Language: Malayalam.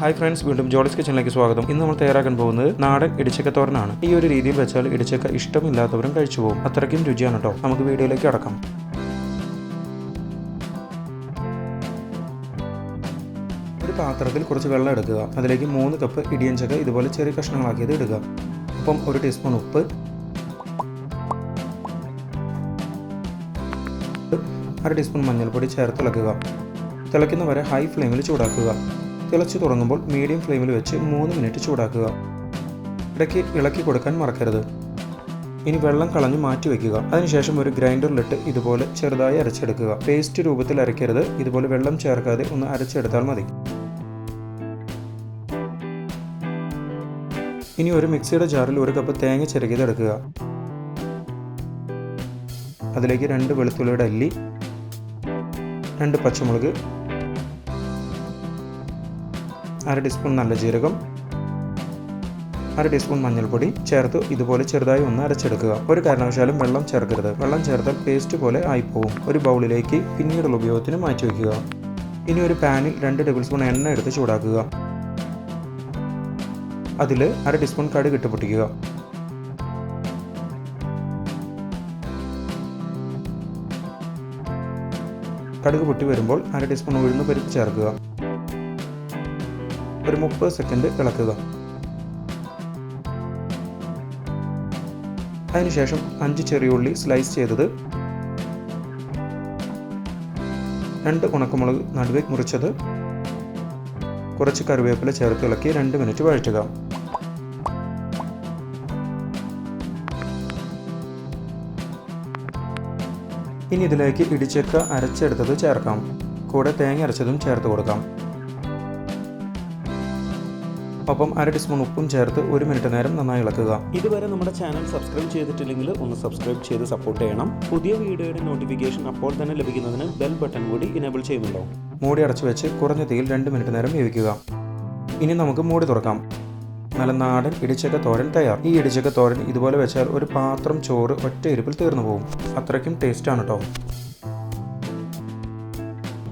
ഹായ് ഫ്രണ്ട്സ് വീണ്ടും ജോളിസ് കിച്ചണിലേക്ക് സ്വാഗതം. ഇന്ന് നമ്മൾ തയ്യാറാക്കാൻ പോകുന്നത് നാടൻ ഇടിച്ചക്ക തോരനാണ്. ഈ ഒരു രീതിയിൽ വെച്ചാൽ ഇടിച്ചക്ക ഇഷ്ടമില്ലാത്തവരും കഴിച്ചു പോകും അത്രയ്ക്കും രുചിയാണ് കേട്ടോ നമുക്ക് വീഡിയോയിലേക്ക് അടക്കാം ഒരു പാത്രത്തിൽ കുറച്ച് വെള്ളം എടുക്കുക. അതിലേക്ക് മൂന്ന് കപ്പ് ഇടിയഞ്ചക്ക ഇതുപോലെ ചെറിയ കഷ്ണങ്ങളാക്കിയത് ഇടുക. ഒപ്പം ഒരു ടീസ്പൂൺ ഉപ്പ്. അര ടീസ്പൂൺ മഞ്ഞൾപ്പൊടി ചേർത്ത് ഇളക്കുക. വരെ ഹൈ ഫ്ലെയിമിൽ ചൂടാക്കുക. തിളച്ചു തുടങ്ങുമ്പോൾ മീഡിയം ഫ്ലെയിമിൽ വെച്ച് മൂന്ന് മിനിറ്റ് ചൂടാക്കുക. ഇടയ്ക്ക് ഇളക്കി കൊടുക്കാൻ മറക്കരുത്. ഇനി വെള്ളം കളഞ്ഞ് മാറ്റി വയ്ക്കുക അതിനുശേഷം ഒരു ഗ്രൈൻഡറിലിട്ട് ഇതുപോലെ ചെറുതായി അരച്ചെടുക്കുക. പേസ്റ്റ് രൂപത്തിൽ അരയ്ക്കരുത്. ഇതുപോലെ വെള്ളം ചേർക്കാതെ ഒന്ന് അരച്ചെടുത്താൽ മതി. ഇനി ഒരു മിക്സിയുടെ ജാറിൽ ഒരു കപ്പ് തേങ്ങ ചിരകിയത് എടുക്കുക. അതിലേക്ക് രണ്ട് വെളുത്തുള്ളിയുടെ അല്ലി രണ്ട് പച്ചമുളക് അര ടീസ്പൂൺ നല്ല ജീരകം അര ടീസ്പൂൺ മഞ്ഞൾപ്പൊടി ചേർത്ത് ഇതുപോലെ ചെറുതായി ഒന്ന് അരച്ചെടുക്കുക. ഒരു കാരണവശാലും വെള്ളം ചേർക്കരുത്. വെള്ളം ചേർത്താൽ പേസ്റ്റ് പോലെ ആയിപ്പോവും. ഒരു ബൗളിലേക്ക് പിന്നീടുള്ള ഉപയോഗത്തിന് മാറ്റി വയ്ക്കുക. ഇനി ഒരു പാനിൽ രണ്ട് ടേബിൾ സ്പൂൺ എണ്ണ എടുത്ത് ചൂടാക്കുക. അതിൽ അര ടീസ്പൂൺ കടുക് ഇട്ട് പൊട്ടിക്കുക. കടുക് പൊട്ടി വരുമ്പോൾ അര ടീസ്പൂൺ ഉഴുന്ന് പരിപ്പ് ചേർക്കുക. ഒരു മുപ്പത് സെക്കൻഡ് ഇളക്കുക. അതിനുശേഷം അഞ്ച് ചെറിയ ഉള്ളി സ്ലൈസ് ചെയ്തത്. രണ്ട് ഉണക്കമുളക് നടുവേ മുറിച്ചത്. കുറച്ച് കറിവേപ്പില ചേർത്ത് ഇളക്കി രണ്ട് മിനിറ്റ് വഴറ്റുക. ഇനി ഇതിലേക്ക് ഇടിച്ചക്ക അരച്ചെടുത്തത് ചേർക്കാം. കൂടെ തേങ്ങ അരച്ചതും ചേർത്ത് കൊടുക്കാം. ഒപ്പം അര ടീസ്പൂൺ ഉപ്പും ചേർത്ത് ഒരു മിനിറ്റ് നേരം നന്നായി ഇളക്കുക. ഇതുവരെ നമ്മുടെ ചാനൽ സബ്സ്ക്രൈബ് ചെയ്തിട്ടില്ലെങ്കിൽ ഒന്ന് സബ്സ്ക്രൈബ് ചെയ്ത് സപ്പോർട്ട് ചെയ്യണം. പുതിയ വീഡിയോയുടെ നോട്ടിഫിക്കേഷൻ അപ്പോൾ തന്നെ ലഭിക്കുന്നതിന് ബെൽ ബട്ടൺ കൂടി ഇനേബിൾ ചെയ്യുന്നുണ്ടോ? മൂടി അടച്ചു വെച്ച് കുറഞ്ഞ തീയിൽ രണ്ട് മിനിറ്റ് നേരം വേവിക്കുക. ഇനി നമുക്ക് മൂടി തുറക്കാം. നല്ല നാടൻ ഇടിച്ചക്ക തോരൻ തയ്യാർ. ഈ ഇടിച്ചക്ക തോരൻ ഇതുപോലെ വെച്ചാൽ ഒരു പാത്രം ചോറ് ഒറ്റ ഇരിപ്പിൽ തീർന്നു പോകും. അത്രയ്ക്കും ടേസ്റ്റാണ് കേട്ടോ